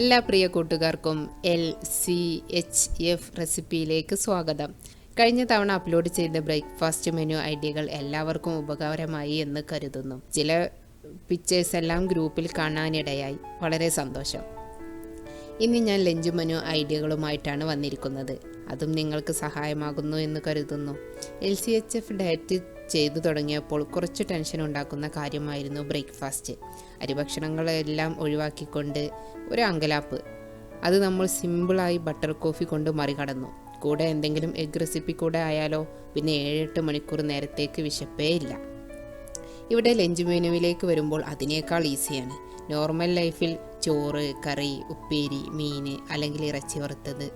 എല്ലാ പ്രിയ കൂട്ടുകാർക്കും എൽ സി എച്ച് എഫ് റെസിപ്പിയിലേക്ക് സ്വാഗതം. കഴിഞ്ഞ തവണ അപ്ലോഡ് ചെയ്ത ബ്രേക്ക്ഫാസ്റ്റ് മെനു ഐഡിയകൾ എല്ലാവർക്കും ഉപകാരമായി എന്ന് കരുതുന്നു. ചില പിക്ചേഴ്സ് എല്ലാം ഗ്രൂപ്പിൽ കാണാനിടയായി. വളരെ സന്തോഷം. ഇനി ഞാൻ ലഞ്ച് മെനു ഐഡിയകളുമായിട്ടാണ് വന്നിരിക്കുന്നത്. അതും നിങ്ങൾക്ക് സഹായമാകുന്നു എന്ന് കരുതുന്നു. L C H F diet ചെയ്തു തുടങ്ങിയപ്പോൾ കുറച്ച് ടെൻഷൻ ഉണ്ടാക്കുന്ന കാര്യമായിരുന്നു ബ്രേക്ക്ഫാസ്റ്റ്. അരിഭക്ഷണങ്ങളെല്ലാം ഒഴിവാക്കിക്കൊണ്ട് ഒരു അങ്കലാപ്പ്. അത് നമ്മൾ സിമ്പിളായി ബട്ടർ കോഫി കൊണ്ട് മറികടന്നു. കൂടെ എന്തെങ്കിലും എഗ് റെസിപ്പി കൂടെ ആയാലോ? പിന്നെ ഏഴെട്ട് മണിക്കൂർ നേരത്തേക്ക് വിശപ്പേ ഇല്ല. ഇവിടെ ലഞ്ച് മെനുവിലേക്ക് വരുമ്പോൾ അതിനേക്കാൾ ഈസിയാണ്. നോർമൽ ലൈഫിൽ ചോറ് കറി ഉപ്പേരി മീൻ അല്ലെങ്കിൽ ഇറച്ചി വറുത്തത്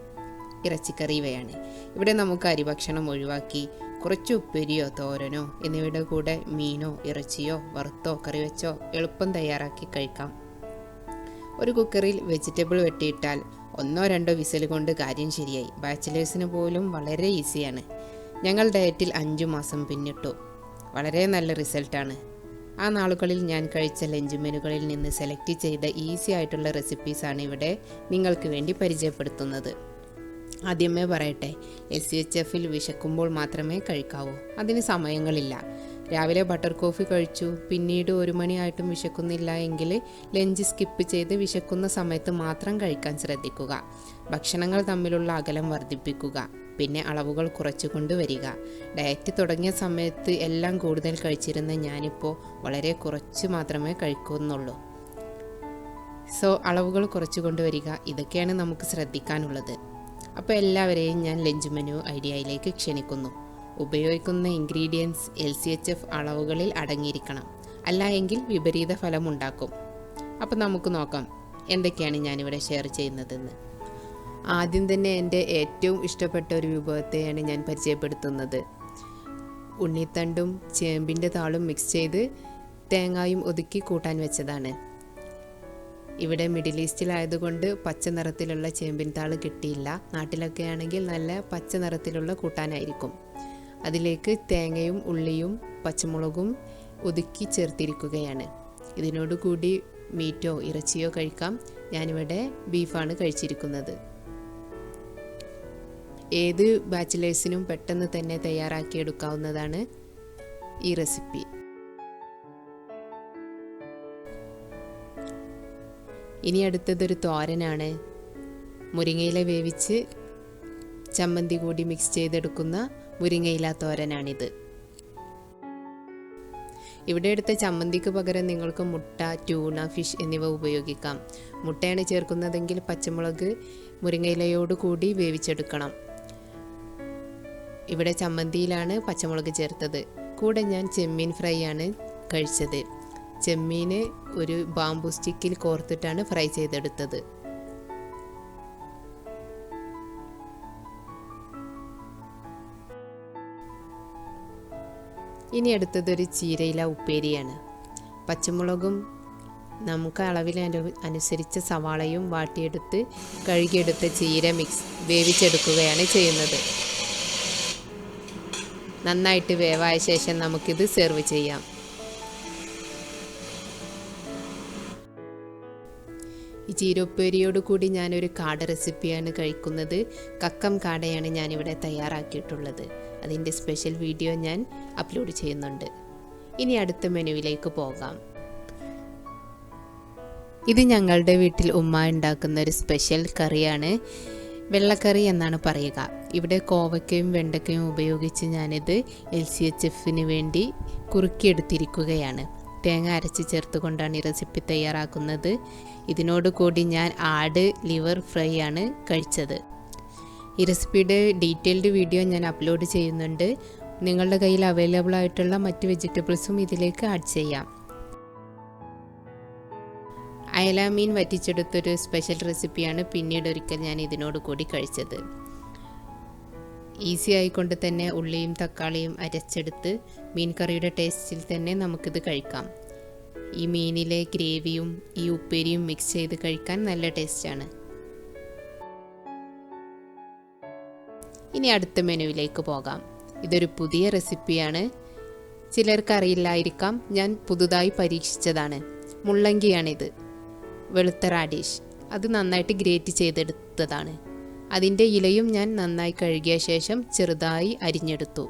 ഇറച്ചിക്കറി ഇവയാണ്. ഇവിടെ നമുക്ക് അരിഭക്ഷണം ഒഴിവാക്കി കുറച്ച് ഉപ്പേരിയോ തോരനോ എന്നിവയുടെ കൂടെ മീനോ ഇറച്ചിയോ വറുത്തോ കറി വെച്ചോ എളുപ്പം തയ്യാറാക്കി കഴിക്കാം. ഒരു കുക്കറിൽ വെജിറ്റബിൾ വെട്ടിയിട്ടാൽ ഒന്നോ രണ്ടോ വിസൽ കൊണ്ട് കാര്യം ശരിയായി. ബാച്ചിലേഴ്സിന് പോലും വളരെ ഈസിയാണ്. ഞങ്ങൾ ഡയറ്റിൽ അഞ്ചു മാസം പിന്നിട്ടു. വളരെ നല്ല റിസൾട്ടാണ്. ആ നാളുകളിൽ ഞാൻ കഴിച്ച ലഞ്ച് മെനുകളിൽ നിന്ന് സെലക്ട് ചെയ്ത ഈസി ആയിട്ടുള്ള റെസിപ്പീസാണ് ഇവിടെ നിങ്ങൾക്ക് വേണ്ടി പരിചയപ്പെടുത്തുന്നത്. ആദ്യമേ പറയട്ടെ എസ് സി എച്ച് എഫിൽ വിശക്കുമ്പോൾ മാത്രമേ കഴിക്കാവൂ. അതിന് സമയങ്ങളില്ല. രാവിലെ ബട്ടർ കോഫി കഴിച്ചു. പിന്നീട് ഒരു മണിയായിട്ടും വിശക്കുന്നില്ല എങ്കിൽ ലഞ്ച് സ്കിപ്പ് ചെയ്ത് വിശക്കുന്ന സമയത്ത് മാത്രം കഴിക്കാൻ ശ്രദ്ധിക്കുക. ഭക്ഷണങ്ങൾ തമ്മിലുള്ള അകലം വർദ്ധിപ്പിക്കുക. പിന്നെ അളവുകൾ കുറച്ചു കൊണ്ടുവരിക ഡയറ്റ് തുടങ്ങിയ സമയത്ത് എല്ലാം കൂടുതൽ കഴിച്ചിരുന്ന ഞാനിപ്പോൾ വളരെ കുറച്ച് മാത്രമേ കഴിക്കുന്നുള്ളൂ. സോ അളവുകൾ കുറച്ചു കൊണ്ടുവരിക ഇതൊക്കെയാണ് നമുക്ക് ശ്രദ്ധിക്കാനുള്ളത്. അപ്പോൾ എല്ലാവരെയും ഞാൻ ലഞ്ച് മെനു ഐഡിയയിലേക്ക് ക്ഷണിക്കുന്നു. ഉപയോഗിക്കുന്ന ingredients L C H F അളവുകളിൽ അടങ്ങിയിരിക്കണം. അല്ല എങ്കിൽ വിപരീത ഫലമുണ്ടാക്കും. അപ്പോൾ നമുക്ക് നോക്കാം. എന്തൊക്കെയാണ് ഞാനിവിടെ ഷെയർ ചെയ്യുന്നതെന്ന്. ആദ്യം തന്നെ എന്റെ ഏറ്റവും ഇഷ്ടപ്പെട്ട ഒരു വിഭവത്തെയാണ് ഞാൻ പരിചയപ്പെടുത്തുന്നത്. ഉണ്ണിത്തണ്ടും ചേമ്പിന്റെ താളും മിക്സ് ചെയ്ത് തേങ്ങായും ഒതുക്കി കൂട്ടാൻ വെച്ചതാണ്. ഇവിടെ മിഡിൽ ഈസ്റ്റിലായതുകൊണ്ട് പച്ച നിറത്തിലുള്ള ചേമ്പിൻ താൾ കിട്ടിയില്ല. നാട്ടിലൊക്കെ ആണെങ്കിൽ നല്ല പച്ച നിറത്തിലുള്ള കൂട്ടാനായിരിക്കും. അതിലേക്ക് തേങ്ങയും ഉള്ളിയും പച്ചമുളകും ഒതുക്കി ചേർത്തിരിക്കുകയാണ്. ഇതിനോട് കൂടി മീറ്റോ ഇറച്ചിയോ കഴിക്കാം. ഞാനിവിടെ ബീഫാണ് കഴിച്ചിരിക്കുന്നത്. ഏത് ബാച്ചിലേഴ്സിനും പെട്ടെന്ന് തന്നെ തയ്യാറാക്കിയെടുക്കാവുന്നതാണ് ഈ റെസിപ്പി. ഇനി അടുത്തതൊരു തോരനാണ്. മുരിങ്ങയില വേവിച്ച് ചമ്മന്തി കൂടി മിക്സ് ചെയ്തെടുക്കുന്ന മുരിങ്ങയില തോരനാണിത്. ഇവിടെ എടുത്ത ചമ്മന്തിക്ക് പകരം നിങ്ങൾക്ക് മുട്ട ട്യൂണ ഫിഷ് എന്നിവ ഉപയോഗിക്കാം. മുട്ടയാണ് ചേർക്കുന്നതെങ്കിൽ പച്ചമുളക് മുരിങ്ങയിലയോട് കൂടി വേവിച്ചെടുക്കണം. ഇവിടെ ചമ്മന്തിയിലാണ് പച്ചമുളക് ചേർത്തത്. കൂടെ ഞാൻ ചെമ്മീൻ ഫ്രൈ ആണ് കഴിച്ചത്. ചെമ്മീന് ഒരു ബാംബു സ്റ്റിക്കിൽ കോർത്തിട്ടാണ് ഫ്രൈ ചെയ്തെടുത്തത്. ഇനി അടുത്തതൊരു ചീരയില ഉപ്പേരിയാണ്. പച്ചമുളകും നമുക്ക് അളവിൽ അനുസരിച്ച സവാളയും വാട്ടിയെടുത്ത് കഴുകിയെടുത്ത ചീര മിക്സ് വേവിച്ചെടുക്കുകയാണ് ചെയ്യുന്നത്. നന്നായിട്ട് വേവായ ശേഷം നമുക്കിത് സെർവ് ചെയ്യാം. ഈ ചീരപ്പേരിയോട് കൂടി ഞാനൊരു കാട റെസിപ്പിയാണ് കഴിക്കുന്നത്. കക്കം കാടയാണ് ഞാനിവിടെ തയ്യാറാക്കിയിട്ടുള്ളത്. അതിന്റെ സ്പെഷ്യൽ വീഡിയോ ഞാൻ അപ്ലോഡ് ചെയ്യുന്നുണ്ട്. ഇനി അടുത്ത മെനുവിലേക്ക് പോകാം. ഇത് ഞങ്ങളുടെ വീട്ടിൽ ഉമ്മ ഉണ്ടാക്കുന്ന ഒരു സ്പെഷ്യൽ കറിയാണ്. വെള്ളക്കറി എന്നാണ് പറയുക. ഇവിടെ കോവക്കയും വെണ്ടക്കയും ഉപയോഗിച്ച് ഞാനിത് എൽ സി എച്ച് എഫിന് വേണ്ടി കുറുക്കിയെടുത്തിരിക്കുകയാണ്. തേങ്ങ അരച്ച് ചേർത്തുകൊണ്ടാണ് ഈ റെസിപ്പി തയ്യാറാക്കുന്നത്. ഇതിനോട് കൂടി ഞാൻ ആട് ലിവർ ഫ്രൈ ആണ് കഴിച്ചത്. ഈ റെസിപ്പിയുടെ ഡീറ്റെയിൽഡ് വീഡിയോ ഞാൻ അപ്ലോഡ് ചെയ്യുന്നുണ്ട്. നിങ്ങളുടെ കയ്യിൽ അവൈലബിൾ ആയിട്ടുള്ള മറ്റ് വെജിറ്റബിൾസും ഇതിലേക്ക് ആഡ് ചെയ്യാം. അയല മീൻ വറ്റിച്ചെടുത്തൊരു സ്പെഷ്യൽ റെസിപ്പിയാണ് പിന്നീട് ഒരിക്കൽ ഞാൻ ഇതിനോട് കൂടി കഴിച്ചത്. ഈസി ആയിക്കൊണ്ട് തന്നെ ഉള്ളിയും തക്കാളിയും അരച്ചെടുത്ത് മീൻ കറിയുടെ ടേസ്റ്റിൽ തന്നെ നമുക്കിത് കഴിക്കാം. ഈ മീനിലെ ഗ്രേവിയും ഈ ഉപ്പേരിയും മിക്സ് ചെയ്ത് കഴിക്കാൻ നല്ല ടേസ്റ്റാണ്. ഇനി അടുത്ത മെനുവിലേക്ക് പോകാം. ഇതൊരു പുതിയ റെസിപ്പിയാണ്. ചിലർക്കറിയില്ലായിരിക്കാം ഞാൻ പുതുതായി പരീക്ഷിച്ചതാണ്. മുള്ളങ്കിയാണിത്. വെളുത്ത റാഡിഷ്. അത് നന്നായിട്ട് ഗ്രേറ്റ് ചെയ്തെടുത്തതാണ്. അതിന്റെ ഇലയും ഞാൻ നന്നായി കഴുകിയ ശേഷം ചെറുതായി അരിഞ്ഞെടുത്തു.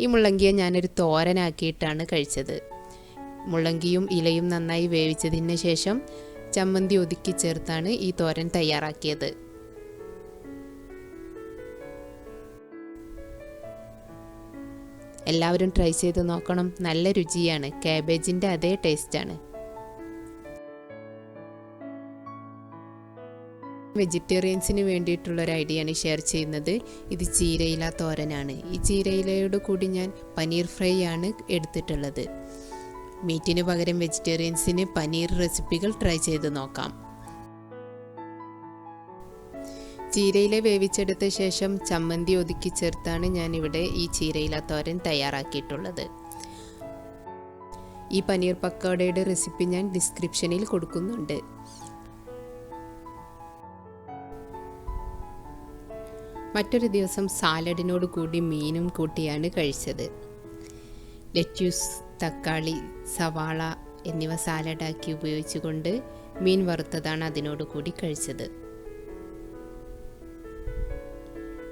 ഈ മുള്ളങ്കിയെ ഞാനൊരു തോരനാക്കിയിട്ടാണ് കഴിച്ചത്. മുള്ളങ്കിയും ഇലയും നന്നായി വേവിച്ചതിന് ശേഷം ചമ്മന്തി ഒതുക്കി ചേർത്താണ് ഈ തോരൻ തയ്യാറാക്കിയത്. എല്ലാവരും ട്രൈ ചെയ്ത് നോക്കണം. നല്ല രുചിയാണ്. കാബേജിന്റെ അതേ ടേസ്റ്റാണ് വെജിറ്റേറിയൻസിന് വേണ്ടിയിട്ടുള്ള ഒരു ഐഡിയ ആണ് ഷെയർ ചെയ്യുന്നത്. ഇത് ചീരയില തോരനാണ്. ഈ ചീരയിലയോട് കൂടി ഞാൻ പനീർ ഫ്രൈ ആണ് എടുത്തിട്ടുള്ളത്. മീറ്റിന് പകരം വെജിറ്റേറിയൻസിന് പനീർ റെസിപ്പികൾ ട്രൈ ചെയ്ത് നോക്കാം. ചീരയില വേവിച്ചെടുത്ത ശേഷം ചമ്മന്തി ഒതുക്കി ചേർത്താണ് ഞാനിവിടെ ഈ ചീരയില തോരൻ തയ്യാറാക്കിയിട്ടുള്ളത്. ഈ പനീർ പക്കോടയുടെ റെസിപ്പി ഞാൻ ഡിസ്ക്രിപ്ഷനിൽ കൊടുക്കുന്നുണ്ട്. മറ്റൊരു ദിവസം സാലഡിനോട് കൂടി മീനും കൂട്ടിയാണ് കഴിച്ചത്. ലെറ്റ്യൂസ് തക്കാളി സവാള എന്നിവ സാലഡാക്കി ഉപയോഗിച്ചുകൊണ്ട് മീൻ വറുത്തതാണ് അതിനോട് കൂടി കഴിച്ചത്.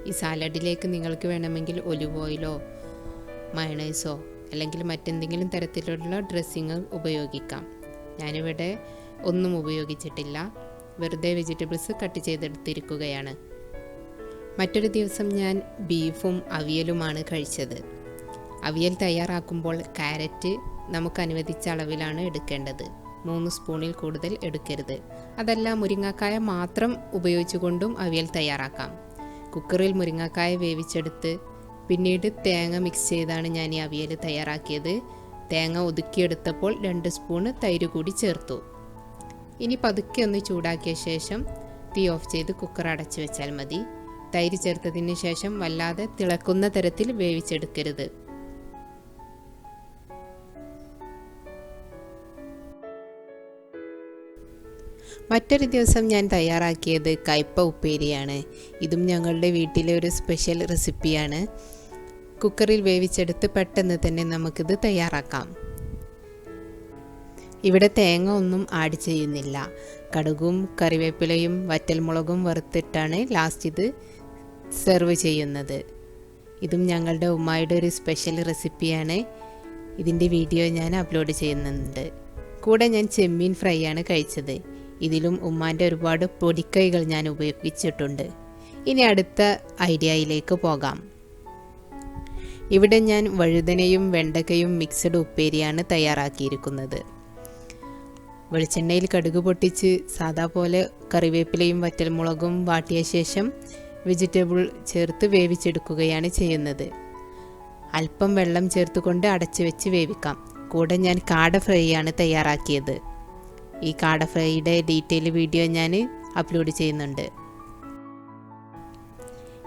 ഈ സാലഡിലേക്ക് നിങ്ങൾക്ക് വേണമെങ്കിൽ ഒലിവ് ഓയിലോ മയണൈസോ അല്ലെങ്കിൽ മറ്റെന്തെങ്കിലും തരത്തിലുള്ള ഡ്രസ്സിങ് ഉപയോഗിക്കാം. ഞാനിവിടെ ഒന്നും ഉപയോഗിച്ചിട്ടില്ല. വെറുതെ വെജിറ്റബിൾസ് കട്ട് ചെയ്തെടുത്തിരിക്കുകയാണ്. മറ്റൊരു ദിവസം ഞാൻ ബീഫും അവിയലുമാണ് കഴിച്ചത്. അവിയൽ തയ്യാറാക്കുമ്പോൾ കാരറ്റ് നമുക്ക് അനുവദിച്ച അളവിലാണ് എടുക്കേണ്ടത്. മൂന്ന് സ്പൂണിൽ കൂടുതൽ എടുക്കരുത്. അതല്ല മുരിങ്ങക്കായ മാത്രം ഉപയോഗിച്ചുകൊണ്ടും അവിയൽ തയ്യാറാക്കാം. കുക്കറിൽ മുരിങ്ങക്കായ വേവിച്ചെടുത്ത് പിന്നീട് തേങ്ങ മിക്സ് ചെയ്താണ് ഞാൻ ഈ അവിയൽ തയ്യാറാക്കിയത്. തേങ്ങ ഒതുക്കിയെടുത്തപ്പോൾ രണ്ട് സ്പൂണ് തൈര് കൂടി ചേർത്തു. ഇനി പതുക്കെ ഒന്ന് ചൂടാക്കിയ ശേഷം തീ ഓഫ് ചെയ്ത് കുക്കർ അടച്ചു വെച്ചാൽ മതി. തൈര് ചേർത്തതിന് ശേഷം വല്ലാതെ തിളക്കുന്ന തരത്തിൽ വേവിച്ചെടുക്കരുത്. മറ്റൊരു ദിവസം ഞാൻ തയ്യാറാക്കിയത് കയ്പ ഉപ്പേരിയാണ്. ഇതും ഞങ്ങളുടെ വീട്ടിലെ ഒരു സ്പെഷ്യൽ റെസിപ്പിയാണ്. കുക്കറിൽ വേവിച്ചെടുത്ത് പെട്ടെന്ന് തന്നെ നമുക്കിത് തയ്യാറാക്കാം. ഇവിടെ തേങ്ങ ഒന്നും ആഡ് ചെയ്യുന്നില്ല. കടുകും കറിവേപ്പിലയും വറ്റൽമുളകും വറുത്തിട്ടാണ് ലാസ്റ്റ് ഇത് സെർവ് ചെയ്യുന്നത്. ഇതും ഞങ്ങളുടെ ഉമ്മായുടെ ഒരു സ്പെഷ്യൽ റെസിപ്പിയാണ് ഇതിന്റെ വീഡിയോ ഞാൻ അപ്ലോഡ് ചെയ്യുന്നുണ്ട്. കൂടെ ഞാൻ ചെമ്മീൻ ഫ്രൈ ആണ് കഴിച്ചത്. ഇതിലും ഉമ്മാന്റെ ഒരുപാട് പൊടിക്കൈകൾ ഞാൻ ഉപയോഗിച്ചിട്ടുണ്ട്. ഇനി അടുത്ത ഐഡിയയിലേക്ക് പോകാം. ഇവിടെ ഞാൻ വഴുതനയും വെണ്ടക്കയും മിക്സഡ് ഉപ്പേരിയാണ് തയ്യാറാക്കിയിരിക്കുന്നത്. വെളിച്ചെണ്ണയിൽ കടുക് പൊട്ടിച്ച് സാദാ പോലെ കറിവേപ്പിലയും വറ്റൽമുളകും വാട്ടിയ ശേഷം വെജിറ്റബിൾ ചേർത്ത് വേവിച്ചെടുക്കുകയാണ് ചെയ്യുന്നത്. അല്പം വെള്ളം ചേർത്തുകൊണ്ട് അടച്ചു വെച്ച് വേവിക്കാം. കൂടെ ഞാൻ കാട ഫ്രൈ ആണ് തയ്യാറാക്കിയത്. ഈ കാട ഫ്രൈയുടെ ഡീറ്റെയിൽ വീഡിയോ ഞാൻ അപ്ലോഡ് ചെയ്യുന്നുണ്ട്.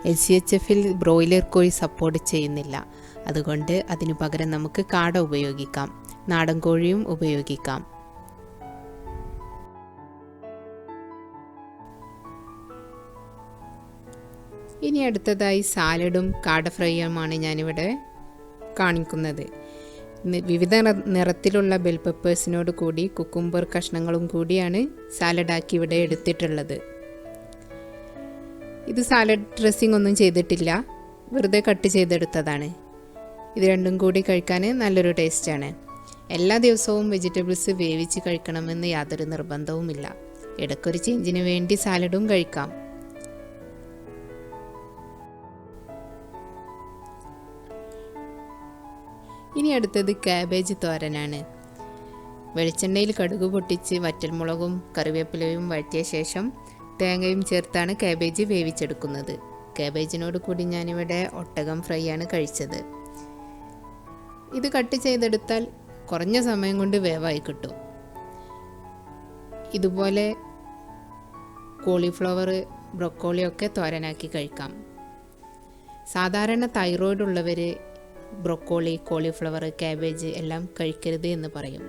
എൽ സി എച്ച് എഫിൽ ബ്രോയിലർ കോഴി സപ്പോർട്ട് ചെയ്യുന്നില്ല. അതുകൊണ്ട് അതിനു പകരം നമുക്ക് കാട ഉപയോഗിക്കാം. നാടൻ കോഴിയും ഉപയോഗിക്കാം. ഇനി അടുത്തതായി സാലഡും കാട ഫ്രൈയുമാണ് ഞാനിവിടെ കാണിക്കുന്നത്. വിവിധ നിറത്തിലുള്ള ബെൽ പെപ്പേഴ്സിനോട് കൂടി കുക്കുംബർ കഷ്ണങ്ങളും കൂടിയാണ് സാലഡാക്കി ഇവിടെ എടുത്തിട്ടുള്ളത്. ഇത് സാലഡ് ഡ്രസ്സിംഗ് ഒന്നും ചെയ്തിട്ടില്ല. വെറുതെ കട്ട് ചെയ്തെടുത്തതാണ്. ഇത് രണ്ടും കൂടി കഴിക്കാൻ നല്ലൊരു ടേസ്റ്റാണ്. എല്ലാ ദിവസവും വെജിറ്റബിൾസ് വേവിച്ച് കഴിക്കണമെന്ന് യാതൊരു നിർബന്ധവുമില്ല. ഇടയ്ക്കൊരു ചേഞ്ചിന് വേണ്ടി സാലഡും കഴിക്കാം. ഇനി അടുത്തത് കാബേജ് തോരനാണ്. വെളിച്ചെണ്ണയിൽ കടുക് പൊട്ടിച്ച് വറ്റൽമുളകും കറിവേപ്പിലയും വഴറ്റിയ ശേഷം തേങ്ങയും ചേർത്താണ് കാബേജ് വേവിച്ചെടുക്കുന്നത്. കാബേജിനോട് കൂടി ഞാനിവിടെ ഒട്ടകം ഫ്രൈ ആണ് കഴിച്ചത്. ഇത് കട്ട് ചെയ്തെടുത്താൽ കുറഞ്ഞ സമയം കൊണ്ട് വേവായി കിട്ടും. ഇതുപോലെ കോളിഫ്ലവർ ബ്രൊക്കോളിയൊക്കെ തോരനാക്കി കഴിക്കാം. സാധാരണ തൈറോയിഡ് ഉള്ളവർ ബ്രൊക്കോളി കോളിഫ്ലവർ കാബേജ് എല്ലാം കഴിക്കരുത് എന്ന് പറയും.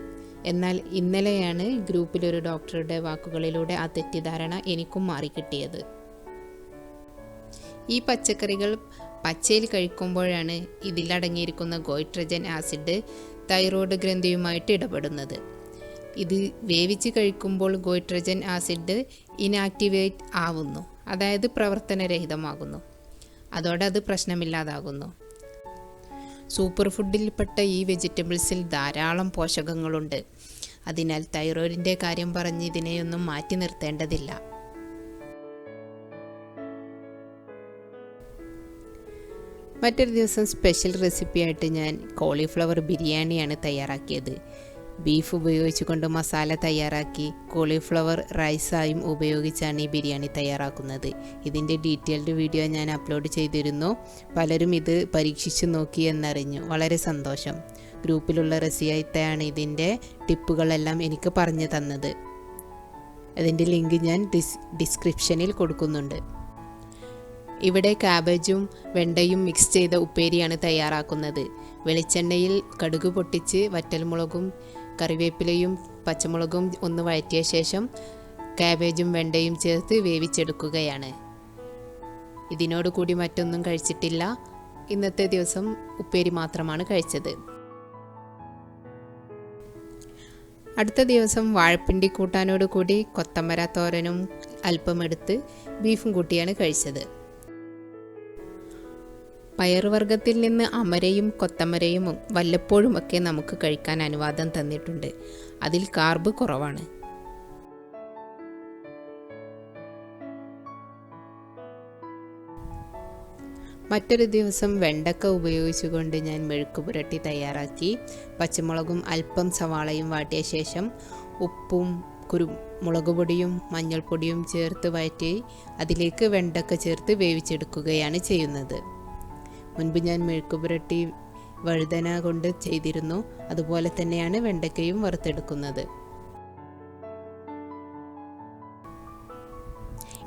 എന്നാൽ ഇന്നലെയാണ് ഗ്രൂപ്പിലൊരു ഡോക്ടറുടെ വാക്കുകളിലൂടെ ആ തെറ്റിദ്ധാരണ എനിക്കും മാറിക്കിട്ടിയത്. ഈ പച്ചക്കറികൾ പച്ചയിൽ കഴിക്കുമ്പോഴാണ് ഇതിലടങ്ങിയിരിക്കുന്ന ഗോയിട്രജൻ ആസിഡ് തൈറോയ്ഡ് ഗ്രന്ഥിയുമായിട്ട് ഇടപെടുന്നത്. ഇത് വേവിച്ച് കഴിക്കുമ്പോൾ ഗോയിട്രജൻ ആസിഡ് ഇനാക്ടിവേറ്റ് ആവുന്നു അതായത് പ്രവർത്തനരഹിതമാകുന്നു. അതോടെ അത് പ്രശ്നമില്ലാതാകുന്നു. സൂപ്പർ ഫുഡിൽപ്പെട്ട ഈ വെജിറ്റബിൾസിൽ ധാരാളം പോഷകങ്ങളുണ്ട്. അതിനാൽ തൈറോയിഡിന്റെ കാര്യം പറഞ്ഞ് ഇതിനെയൊന്നും മാറ്റി നിർത്തേണ്ടതില്ല. മറ്റൊരു ദിവസം സ്പെഷ്യൽ റെസിപ്പിയായിട്ട് ഞാൻ കോളിഫ്ലവർ ബിരിയാണിയാണ് തയ്യാറാക്കിയത്. ബീഫ് ഉപയോഗിച്ചുകൊണ്ട് മസാല തയ്യാറാക്കി കോളിഫ്ലവർ റൈസായും ഉപയോഗിച്ചാണ് ഈ ബിരിയാണി തയ്യാറാക്കുന്നത്. ഇതിന്റെ ഡീറ്റെയിൽഡ് വീഡിയോ ഞാൻ അപ്ലോഡ് ചെയ്തിരുന്നു. പലരും ഇത് പരീക്ഷിച്ചു നോക്കി എന്നറിഞ്ഞു. വളരെ സന്തോഷം. ഗ്രൂപ്പിലുള്ള റസിയായിത്തയാണ് ഇതിന്റെ ടിപ്പുകളെല്ലാം എനിക്ക് പറഞ്ഞു തന്നത്. അതിന്റെ ലിങ്ക് ഞാൻ ഡിസ് ഡിസ്ക്രിപ്ഷനിൽ കൊടുക്കുന്നുണ്ട്. ഇവിടെ കാബേജും വെണ്ടയും മിക്സ് ചെയ്ത ഉപ്പേരിയാണ് തയ്യാറാക്കുന്നത്. വെളിച്ചെണ്ണയിൽ കടുക് പൊട്ടിച്ച് വറ്റൽമുളകും കറിവേപ്പിലയും പച്ചമുളകും ഒന്ന് വഴറ്റിയ ശേഷം കാബേജും വെണ്ടയും ചേർത്ത് വേവിച്ചെടുക്കുകയാണ്. ഇതിനോട് കൂടി മറ്റൊന്നും കഴിച്ചിട്ടില്ല. ഇന്നത്തെ ദിവസം ഉപ്പേരി മാത്രമാണ് കഴിച്ചത്. അടുത്ത ദിവസം വാഴപ്പിണ്ടി കൂട്ടാനോട് കൂടി കൊത്തമര തോരനും അല്പമെടുത്ത് ബീഫും കൂട്ടിയാണ് കഴിച്ചത്. പയറുവർഗത്തിൽ നിന്ന് അമരയും കൊത്തമരയും വല്ലപ്പോഴും ഒക്കെ നമുക്ക് കഴിക്കാൻ അനുവാദം തന്നിട്ടുണ്ട്. അതിൽ കാർബ് കുറവാണ്. മറ്റൊരു ദിവസം വെണ്ടക്ക ഉപയോഗിച്ചുകൊണ്ട് ഞാൻ മെഴുക്ക് പുരട്ടി തയ്യാറാക്കി. പച്ചമുളകും അല്പം സവാളയും വാട്ടിയ ശേഷം ഉപ്പും കുരു മുളക് പൊടിയും മഞ്ഞൾപ്പൊടിയും ചേർത്ത് വഴറ്റി അതിലേക്ക് വെണ്ടക്ക ചേർത്ത് വേവിച്ചെടുക്കുകയാണ് ചെയ്യുന്നത്. മുൻപ് ഞാൻ മെഴുക്ക് പുരട്ടി വഴുതന കൊണ്ട് ചെയ്തിരുന്നു. അതുപോലെ തന്നെയാണ് വെണ്ടയ്ക്കയും വറുത്തെടുക്കുന്നത്.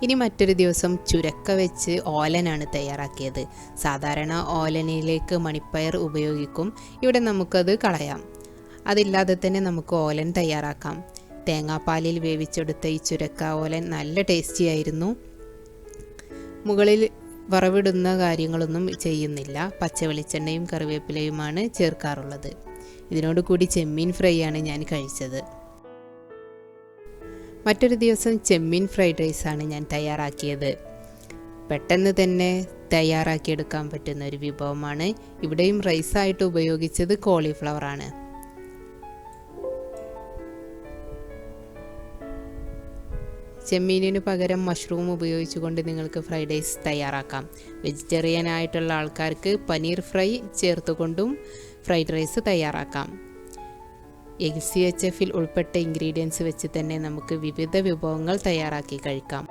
ഇനി മറ്റൊരു ദിവസം ചുരക്ക വെച്ച് ഓലനാണ് തയ്യാറാക്കിയത്. സാധാരണ ഓലനിലേക്ക് മണിപ്പയർ ഉപയോഗിക്കും. ഇവിടെ നമുക്കത് കളയാം. അതില്ലാതെ തന്നെ നമുക്ക് ഓലൻ തയ്യാറാക്കാം. തേങ്ങാപ്പാലിൽ വേവിച്ചെടുത്ത ഈ ചുരക്ക ഓലൻ നല്ല ടേസ്റ്റി ആയിരുന്നു മുകളിൽ വറവിടുന്ന കാര്യങ്ങളൊന്നും ചെയ്യുന്നില്ല. പച്ച വെളിച്ചെണ്ണയും കറിവേപ്പിലയുമാണ് ചേർക്കാറുള്ളത്. ഇതിനോട് കൂടി ചെമ്മീൻ ഫ്രൈ ആണ് ഞാൻ കഴിച്ചത്. മറ്റൊരു ദിവസം ചെമ്മീൻ ഫ്രൈഡ് റൈസാണ് ഞാൻ തയ്യാറാക്കിയത്. പെട്ടെന്ന് തന്നെ തയ്യാറാക്കിയെടുക്കാൻ പറ്റുന്ന ഒരു വിഭവമാണ്. ഇവിടെയും റൈസായിട്ട് ഉപയോഗിച്ചത് കോളിഫ്ലവർ ആണ് ചെമ്മീനിന് പകരം മഷ്റൂം ഉപയോഗിച്ചുകൊണ്ട് നിങ്ങൾക്ക് ഫ്രൈഡ് റൈസ് തയ്യാറാക്കാം. വെജിറ്റേറിയൻ ആയിട്ടുള്ള ആൾക്കാർക്ക് പനീർ ഫ്രൈ ചേർത്തുകൊണ്ടും ഫ്രൈഡ് റൈസ് തയ്യാറാക്കാം. എൽ സി എച്ച് എഫിൽ ഉൾപ്പെട്ട ഇൻഗ്രീഡിയൻസ് വെച്ച് തന്നെ നമുക്ക് വിവിധ വിഭവങ്ങൾ തയ്യാറാക്കി കഴിക്കാം.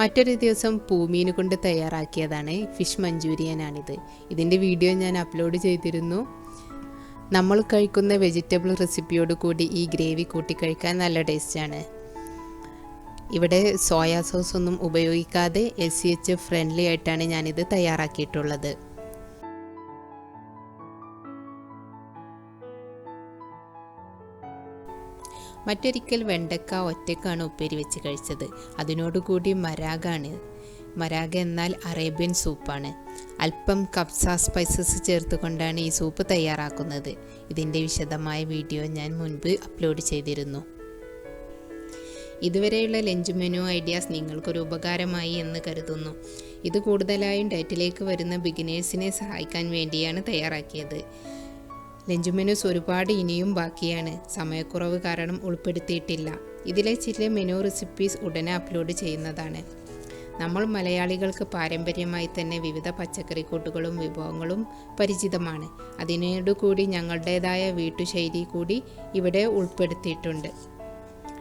മറ്റൊരു ദിവസം പൂമീൻ കൊണ്ട് തയ്യാറാക്കിയതാണ് ഫിഷ് മഞ്ചൂരിയനാണിത്. ഇതിന്റെ വീഡിയോ ഞാൻ അപ്ലോഡ് ചെയ്തിരുന്നു. നമ്മൾ കഴിക്കുന്ന വെജിറ്റബിൾ റെസിപ്പിയോട് കൂടി ഈ ഗ്രേവി കൂട്ടി കഴിക്കാൻ നല്ല ടേസ്റ്റാണ് ഇവിടെ സോയാ സോസ് ഒന്നും ഉപയോഗിക്കാതെ എസ് സി എച്ച് ഫ്രണ്ട്ലി ആയിട്ടാണ് ഞാനിത് തയ്യാറാക്കിയിട്ടുള്ളത്. മറ്റൊരിക്കൽ വെണ്ടക്ക ഒറ്റക്കാണ് ഉപ്പേരി വെച്ച് കഴിച്ചത്. അതിനോടുകൂടി മരാഗാണ്. മരാഗ എന്നാൽ അറേബ്യൻ സൂപ്പാണ് അല്പം കപ്സ സ്പൈസസ് ചേർത്തുകൊണ്ടാണ് ഈ സൂപ്പ് തയ്യാറാക്കുന്നത്. ഇതിന്റെ വിശദമായ വീഡിയോ ഞാൻ മുൻപ് അപ്ലോഡ് ചെയ്തിരുന്നു. ഇതുവരെയുള്ള ലഞ്ച് മെനു ഐഡിയാസ് നിങ്ങൾക്കൊരു ഉപകാരമായി എന്ന് കരുതുന്നു. ഇത് കൂടുതലായും ഡയറ്റിലേക്ക് വരുന്ന ബിഗിനേഴ്സിനെ സഹായിക്കാൻ വേണ്ടിയാണ് തയ്യാറാക്കിയത്. ലഞ്ച് മെനുസ് ഒരുപാട് ഇനിയും ബാക്കിയാണ്. സമയക്കുറവ് കാരണം ഉൾപ്പെടുത്തിയിട്ടില്ല. ഇതിലെ ചില മെനു റെസിപ്പീസ് ഉടനെ അപ്ലോഡ് ചെയ്യുന്നതാണ്. നമ്മൾ മലയാളികൾക്ക് പാരമ്പര്യമായി തന്നെ വിവിധ പച്ചക്കറി കൂട്ടുകളും വിഭവങ്ങളും പരിചിതമാണ്. അതിനോട് കൂടി ഞങ്ങളുടേതായ വീട്ടുശൈലി കൂടി ഇവിടെ ഉൾപ്പെടുത്തിയിട്ടുണ്ട്.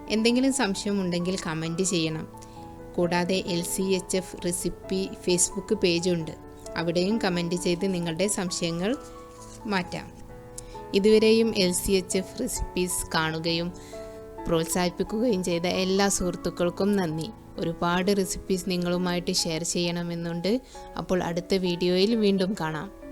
എന്തെങ്കിലും സംശയമുണ്ടെങ്കിൽ കമന്റ് ചെയ്യണം. കൂടാതെ L C H F recipe Facebook പേജുണ്ട്. അവിടെയും കമന്റ് ചെയ്ത് നിങ്ങളുടെ സംശയങ്ങൾ മാറ്റാം. ഇതുവരെയും L C H F recipes കാണുകയും പ്രോത്സാഹിപ്പിക്കുകയും ചെയ്ത എല്ലാ സുഹൃത്തുക്കൾക്കും നന്ദി. ഒരുപാട് റെസിപ്പീസ് നിങ്ങളുമായിട്ട് ഷെയർ ചെയ്യണമെന്നുണ്ട്. അപ്പോൾ അടുത്ത വീഡിയോയിൽ വീണ്ടും കാണാം.